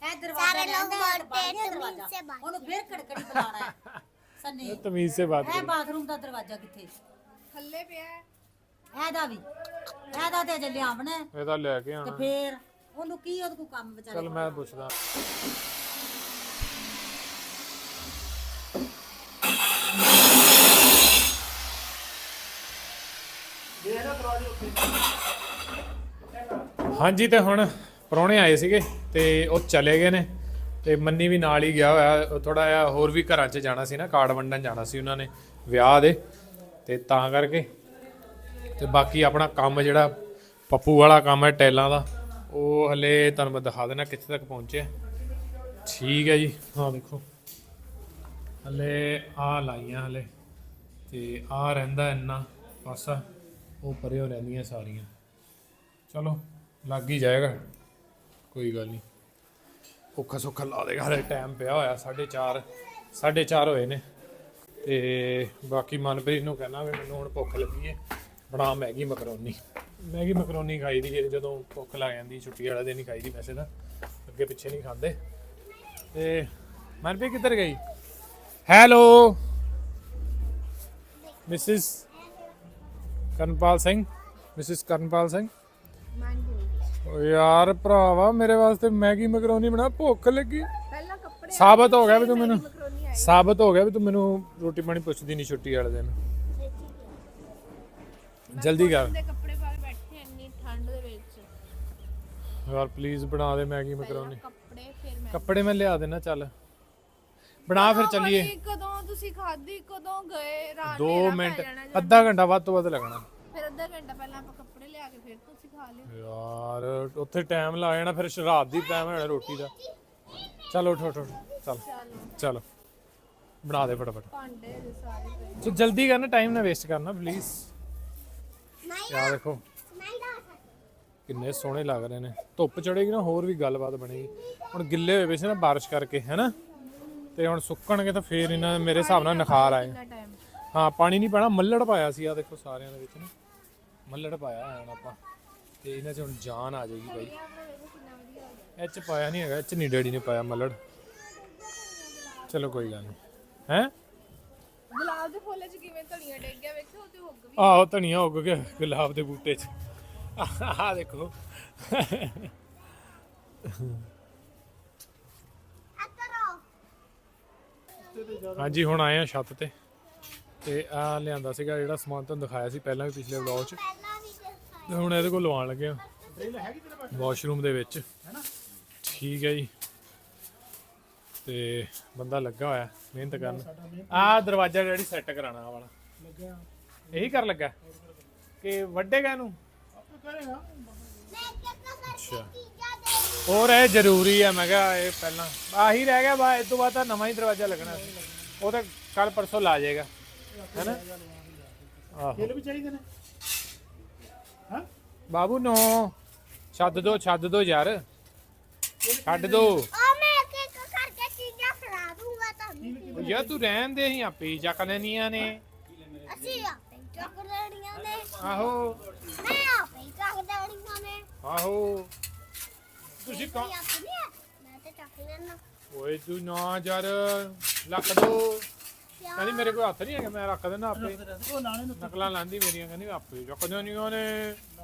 ਇਹ ਦਰਵਾਜ਼ਾ सारे लोग ਲੈਂਦਾ बोलते हैं ਬਾਹਰ तमीज ਦਰਵਾਜ਼ਾ से बात ਉਹਨੂੰ ਫਿਰ ਕੜਕੜੀ ਬੁਲਾਣਾ ਹੈ ਸੰਨੀ ਤਮੀਜ਼ ਸੇ ਬਾਤ ਇਹ ਕਰੋ ਬਾਥਰੂਮ ਦਾ ਦਰਵਾਜ਼ਾ ਕਿੱਥੇ ਥੱਲੇ ਪਿਆ ਹੈ। ਇਹਦਾ ਵੀ ਇਹਦਾ ਤੇ ਜੇ ਲਿਆਵਣਾ ਹੈ, ਇਹਦਾ ਲੈ ਕੇ ਤੇ ਆਣਾ ਫੇਰ ਉਹਨੂੰ ਕੀ ਉਹਦੇ ਕੋ ਕੰਮ ਵਿਚਾਰੇ ਚਲ ਮੈਂ ਪੁੱਛਦਾ ਹਾਂਜੀ ਤੇ ਹੁਣ ਪਰੌਣੇ ਆਏ ਸੀਗੇ ਤੇ ਉਹ ਚਲੇ ਗਏ ਨੇ ਤੇ ਮੰਨੀ ਵੀ ਨਾਲ ਹੀ ਗਿਆ ਹੋਇਆ। ਥੋੜਾ ਜਿਹਾ ਹੋਰ ਵੀ ਘਰਾਂ 'ਚ ਜਾਣਾ ਸੀ ਨਾ, ਕਾਰਡ ਵੰਡਣ ਜਾਣਾ ਸੀ ਉਹਨਾਂ ਨੇ ਵਿਆਹ ਦੇ। ਤੇ ਤਾਂ ਕਰਕੇ ਤੇ ਬਾਕੀ ਆਪਣਾ ਕੰਮ ਜਿਹੜਾ ਪੱਪੂ ਵਾਲਾ ਕੰਮ ਹੈ ਟੈਲਾਂ ਦਾ, ਉਹ ਹਲੇ ਤੁਹਾਨੂੰ ਮੈਂ ਦਿਖਾ ਦੇਣਾ ਕਿੱਥੇ ਤੱਕ ਪਹੁੰਚਿਆ। ਠੀਕ ਹੈ ਜੀ ਹਾਂ ਦੇਖੋ। ਹਲੇ ਆ ਲਾਈਆਂ ਹਲੇ ਤੇ ਆ ਰਹਿੰਦਾ ਇੰਨਾ ਪਾਸਾ, ਉਹ ਪਰੇ ਹੋ ਰਹਿੰਦੀਆਂ ਸਾਰੀਆਂ। ਚਲੋ। ਲੱਗ ਹੀ ਜਾਏਗਾ। ਕੋਈ ਗੱਲ ਨਹੀਂ। ਔਖਾ ਸੌਖਾ ਲਾ ਦੇਗਾ, ਹਲੇ ਟਾਈਮ ਪਿਆ ਹੋਇਆ 4:30 4:30 ਹੋਏ ਨੇ। ਤੇ ਬਾਕੀ ਮਨਪ੍ਰੀਤ ਨੂੰ ਕਹਿਣਾ ਵੀ ਮੈਨੂੰ ਹੁਣ ਭੁੱਖ ਲੱਗੀ ਹੈ ਬਣਾ ਮੈਗੀ ਮਕਰੋਨੀ। ਮੈਗੀ ਮਕਰੋਨੀ ਖਾਈ ਦੀ ਜਦੋਂ ਭੁੱਖ ਲੱਗ ਜਾਂਦੀ, ਛੁੱਟੀ ਵਾਲੇ ਦਿਨ ਹੀ ਖਾਈ ਦੀ ਵੈਸੇ ਤਾਂ। ਅੱਗੇ ਪਿੱਛੇ ਨਹੀਂ ਖਾਂਦੇ। ਤੇ ਮਨਪ੍ਰੀਤ ਕਿੱਧਰ ਗਈ? Hello Mrs Karanpal Singh Mrs Karanpal Singh? ਓ ਯਾਰ ਭਰਾਵਾ ਮੇਰੇ ਵਾਸਤੇ ਮੈਗੀ ਮਕਰੋਨੀ ਬਣਾ ਭੁੱਖ ਲੱਗੀ। ਪਹਿਲਾਂ ਕੱਪੜੇ ਸਾਬਤ ਹੋ ਗਿਆ ਵੀ ਤੂੰ ਮੈਨੂੰ ਸਾਬਤ ਹੋ ਗਿਆ ਵੀ ਤੂੰ ਮੈਨੂੰ ਰੋਟੀ ਪਾਣੀ ਪੁੱਛਦੀ ਨਹੀਂ ਛੁੱਟੀ ਵਾਲੇ ਦਿਨ। ਜਲਦੀ ਕਰ। ਦੇ ਕੱਪੜੇ ਪਾ ਕੇ ਬੈਠੇ ਇੰਨੀ ਠੰਡ ਦੇ ਵਿੱਚ। ਯਾਰ ਪਲੀਜ਼ ਬਣਾ ਦੇ ਮੈਗੀ ਮੈਕਰੋਨੀ। ਕੱਪੜੇ ਫਿਰ ਮੈਂ ਕੱਪੜੇ ਮੈਂ ਲਿਆ ਦੇਣਾ ਚੱਲ। ਬਣਾ ਫਿਰ ਚੱਲੀਏ। ਕਦੋਂ ਤੁਸੀਂ ਖਾਧੀ? ਕਦੋਂ ਗਏ? ਰਾਤ 2 ਹਨੇਰਾ ਪੈ ਮਿੰਟ ਅੱਧਾ ਘੰਟਾ ਵੱਧ ਤੋਂ ਵੱਧ ਲੱਗਣਾ। ਫਿਰ ਅੱਧਾ ਘੰਟਾ ਪਹਿਲਾਂ ਆਪਾਂ ਕੱਪੜੇ ਲਿਆ ਕੇ ਫਿਰ ਤੁਸੀਂ ਖਾ ਲਿਓ ਯਾਰ ਉੱਥੇ ਟਾਈਮ ਲਾ ਜਾਣਾ ਫਿਰ ਰਾਤ ਦੀ ਟਾਈਮ ਹੋਣਾ ਰੋਟੀ ਦਾ। ਚਲੋ ਉੱਠੋ ਉੱਠੋ ਚੱਲ ਚਲੋ। ਬਣਾ ਦੇ ਫਟਾਫਟ। ਭਾਂਡੇ ਦੇ ਸਾਰੇ ਪਏ। ਤੂੰ ਜਲਦੀ ਕਰਨਾ ਟਾਈਮ ਨਾ ਵੇਸਟ ਕਰਨਾ ਪਲੀਜ਼ ਯਾਰ ਦੇਖੋ। ਕਿੰਨੇ ਸੋਹਣੇ ਲੱਗ ਰਹੇ ਨੇ। ਧੁੱਪ ਚੜੇਗੀ ਨਾ ਹੋਰ ਵੀ ਗੱਲਬਾਤ ਬਣੇਗੀ। ਹੁਣ ਗਿੱਲੇ ਹੋਏ ਪਏ ਸੀ ਨਾ ਬਾਰਿਸ਼ ਕਰਕੇ ਹੈਨਾ? ਤੇ ਹੁਣ ਸੁੱਕਣਗੇ ਤਾਂ ਫੇਰ ਇਹਨਾਂ ਦੇ ਮੇਰੇ ਹਿਸਾਬ ਨਾਲ ਨਖਾਰ ਆਏ। ਕਿੰਨਾ ਟਾਈਮ ਹਾਂ ਪਾਣੀ ਨਹੀਂ ਪੈਣਾ ਮੱਲੜ ਪਾਇਆ ਸੀ ਆ ਦੇਖੋ ਸਾਰਿਆਂ ਦੇ ਵਿੱਚ ਨਾ। ਮੱਲੜ ਪਾਇਆ ਹੈ ਹੁਣ ਆਪਾਂ। ਤੇ ਇਹਨਾਂ 'ਚ ਹੁਣ ਜਾਨ ਆ ਜਾਏਗੀ ਬਾਈ। ਇਹ 'ਚ ਪਾਇਆ ਨਹੀਂ ਹੈਗਾ ਇਹ 'ਚ ਨਹੀਂ ਡੈਡੀ ਨੇ ਪਾਇਆ ਮੱਲੜ। ਚਲੋ ਕੋਈ ਗੱਲ ਨਹੀਂ ਹੈ? ਗੁਲਾਬ ਦੇ ਫੁੱਲ 'ਚ ਕਿਵੇਂ ਧਨੀਆ ਡਿੱਗ ਗਿਆ ਵੇਖੋ ਤੇ ਉੱਗ ਵੀ ਆਹੋ ਧਨੀਆ ਉੱਗ ਗਿਆ ਗੁਲਾਬ ਦੇ ਬੂਟੇ 'ਚ। ਆਹ ਦੇਖੋ। ਹਾਂਜੀ ਹੁਣ ਆਏ ਆ ਛੱਤ ਤੇ। ਤੇ ਆ ਲਿਆਂਦਾ ਸੀਗਾ ਜਿਹੜਾ ਸਮਾਨ ਤੁਹਾਨੂੰ ਦਿਖਾਇਆ ਸੀ ਪਹਿਲਾਂ ਵੀ ਪਿਛਲੇ ਵਲੌਗ 'ਚ। ਤੇ ਹੁਣ ਇਹਦੇ ਕੋਲ ਲਵਾਉਣ ਲੱਗੇ ਆ। ਵਾਸ਼ਰੂਮ ਦੇ ਵਿੱਚ। ਠੀਕ ਹੈ ਜੀ। ਤੇ ਬੰਦਾ ਲੱਗਾ ਹੋਇਆ, ਮਿਹਨਤ ਕਰਨ। ਆ ਦਰਵਾਜ਼ਾ ਜਿਹੜੀ ਸੈੱਟ ਕਰਾਣਾ ਆ ਵਾਲਾ। ਲੱਗਿਆ ਇਹੀ ਕਰ ਲੱਗਾ? ਕਿ ਵੱਡੇਗਾ ਇਹਨੂੰ? ਕਰੇਗਾ ਮੈਂ ਕਿਹਾ ਅੱਛਾ। ਹੋਰ ਇਹ ਜ਼ਰੂਰੀ ਆ, ਮੈਂ ਕਿਹਾ ਇਹ ਪਹਿਲਾਂ। ਆਹੀ ਰਹਿ ਗਿਆ, ਬਾ ਇਸ ਤੋਂ ਬਾਅਦ ਤਾਂ ਨਵਾਂ ਹੀ ਦਰਵਾਜ਼ਾ ਲੱਗਣਾ ਉਹ ਤਾਂ ਕੱਲ ਪਰਸੋਂ ਲਾ ਜਾਏਗਾ। ਹੈਨਾ? ਆਹੋ। ਵੀ ਚਾਹੀਦੇ ਨੇ? ਬਾਬੂ ਨੋ। ਛੱਡ ਦੋ ਛੱਡ ਦੋ ਯਾਰ। ਛੱਡ ਦੋ। ਉਹ ਮੈਂ ਇੱਕ ਇੱਕ ਕਰਕੇ ਚੀਜ਼ਾਂ ਖਿਲਾ ਦੂੰਗਾ ਤੁਹਾਨੂੰ। ਯਾਰ ਤੂੰ ਰਹਿਣ ਦੇ ਅਸੀਂ ਆਪੇ ਹੀ ਚੱਕ ਲੈਣੀਆਂ ਨੇ। ਅਸੀਂ ਆਪੇ ਹੀ ਚੱਕ ਲੈਣੀਆਂ ਨੇ। ਆਹੋ। ਮੈਂ ਆਪੇ ਹੀ ਚੱਕ ਲੈਣੀਆਂ ਨੇ। ਆਹੋ। ਤੁਸੀਂ ਕੌਣ? ਮੈਂ ਤੇ ਚੱਕ ਲੈਣਾ ਓਏ ਤੂੰ ਨਾ ਯਾਰ ਲੱਕ ਦੋ। ਕਹਿੰਦੀ ਮੇਰੇ ਕੋਲ ਹੱਥ ਨਹੀਂ ਹੈਗਾ ਮੈਂ ਰੱਖ ਦੇਣਾ ਆਪੇ। ਨਕਲਾਂ ਲਾਂਦੀ ਮੇਰੀਆਂ ਕਹਿੰਦੀ ਆਪੇ ਹੀ ਚੱਕ ਦੇਣੀਆਂ ਨੇ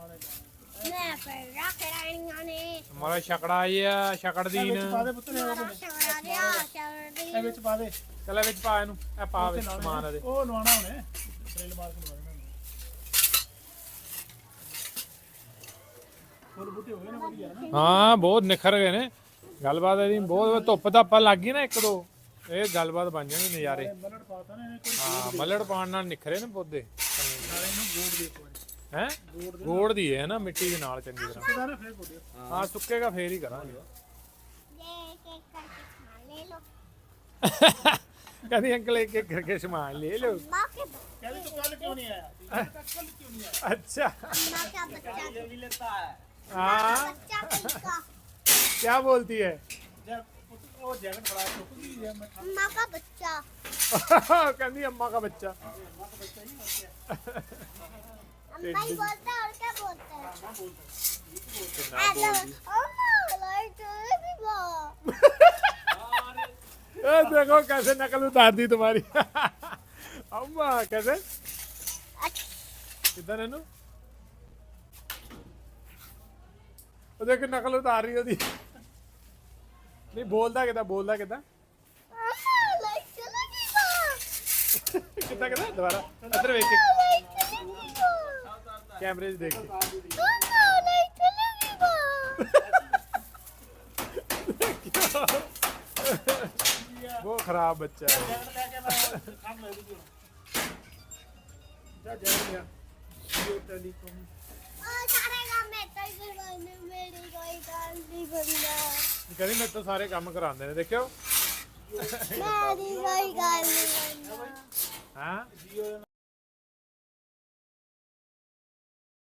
ਮੈਂ ਆਪੇ ਰੱਖ ਲੈਣੀਆਂ ਨੇ ਮਾਰਾ ਛਕੜਾ ਆਇਆ ਛਕੜ ਦੀਨ ਵਿੱਚ ਪਾ ਦੇ ਪੁੱਤ ਨੇ ਮਾਰਾ ਸ਼ਵਰਾ ਦਿਆ ਸ਼ਵਰੀ ਇਹ ਵਿੱਚ ਪਾ ਦੇ। ਚੱਲ ਵਿੱਚ ਪਾ ਇਹਨੂੰ ਇਹ ਪਾ ਵਿੱਚ ਸਮਾਨ ਇਹਦੇ। ਉਹ ਲਵਾਣਾ ਉਹਨੇ। ਡਰਿਲ ਮਾਰ ਕੇ ਲਵਾਣਾ ਫੁੱਲ ਬੂਟੇ ਹੋ ਗਏ ਨੇ ਵਧੀਆ ਨਾ। ਹਾਂ ਬਹੁਤ ਨਿਖਰ ਗਏ ਨੇ। ਗੱਲਬਾਤ ਇਹਦੀ ਬਹੁਤ ਧੁੱਪ ਤਾਂ ਆਪਾਂ ਲੱਗ ਗਈ ਨਾ ਇੱਕ ਦੋ। ਇਹ ਗੱਲਬਾਤ ਬਣ ਜਾਣੀ ਨਜ਼ਾਰੇ। ਮਲੜ ਪਾਤਾ ਨੇ ਕੋਈ ਹਾਂ ਮੱਲੜ ਪਾਣ ਨਾਲ ਨਿਖਰੇ ਨੇ ਪੌਦੇ। ਨਾਲੇ ਇਹਨੂੰ ਗੋੜ ਦੇ ਵਾਰੀ ਹੈ ਗੋੜ ਦੀ ਹੈ ਨਾ ਮਿੱਟੀ ਦੇ ਨਾਲ ਚੰਗੀ ਤਰ੍ਹਾਂ ਕਿਦਾਂ ਨਾ ਫੇਰ ਗੋੜਿਓ ਹਾਂ ਸੁੱਕੇਗਾ ਫੇਰ ਹੀ ਕਰਾਂਗੇ ਜੇ ਇੱਕ ਇੱਕ ਕਰਕੇ ਖਾ ਲੈ ਲੋ ਕਹਿੰਦੀ ਅੰਕਲ ਇੱਕ ਇੱਕ ਕਰਕੇ ਸਮਾਨ ਲੈ ਲਓ ਮਾਂ ਕੇ ਕਹਿੰਦੇ ਤੂੰ ਕੱਲ ਕਿਉਂ ਨਹੀਂ ਆਇਆ ਕੱਲ ਕਿਉਂ ਨਹੀਂ ਆਇਆ अच्छा माँ का बच्चा भी लेता है हाँ बच्चा किसका क्या बोलती है ਜਦ ਪੁੱਤ ਉਹ ਜੈਕਟ ਬੜਾ ਚੁੱਕ ਗਈ ਹੈ ਮੈਂ माँ का बच्चा कहती अम्मा का बच्चा अम्मा ही बोलता है और क्या बोलता है ऐसा अम्मा लाइट भी माँ ये देखो कैसे नकल उतार दी तुम्हारी अम्मा कैसे ਕਿੱਦਾਂ ਇਹਨੂੰ ਉਹ ਦੇਖ ਨਕਲ ਉਤਾਰ ਰਹੀ ਉਹਦੀ ਨਹੀਂ ਬੋਲਦਾ ਕਿੱਦਾਂ ਬੋਲਦਾ ਕਿੱਦਾਂ अम्मा लाइट चलेगी माँ ਕਿੱਦਾਂ ਕਿੱਦਾਂ ਦੁਬਾਰਾ ਇੱਧਰ ਵੇਖ ਕੇ लाइट चलेगी माँ ਕੈਮਰੇ 'ਚ ਦੇਖ ਕੇ अम्मा लाइट चलेगी माँ ਬਹੁਤ ਖਰਾਬ ਬੱਚਾ ਹੈ ਜੈਕਟ ਲੈ ਕੇ ਮੈਂ ਕੰਮ ਲੈ ਦੂੰਗਾ ਜਾ ਜੈਕਟ ਲਿਆ ਇਹ ਟੈਲੀਕਾਮ और सारे काम में तो करवाने मेरी कोई काम नहीं बनना ਕਹਿੰਦੀ ਮੇਰੇ ਤੋਂ ਸਾਰੇ ਕੰਮ ਕਰਾਉਂਦੇ ਨੇ ਦੇਖਿਓ मेरी कोई काम नहीं बनना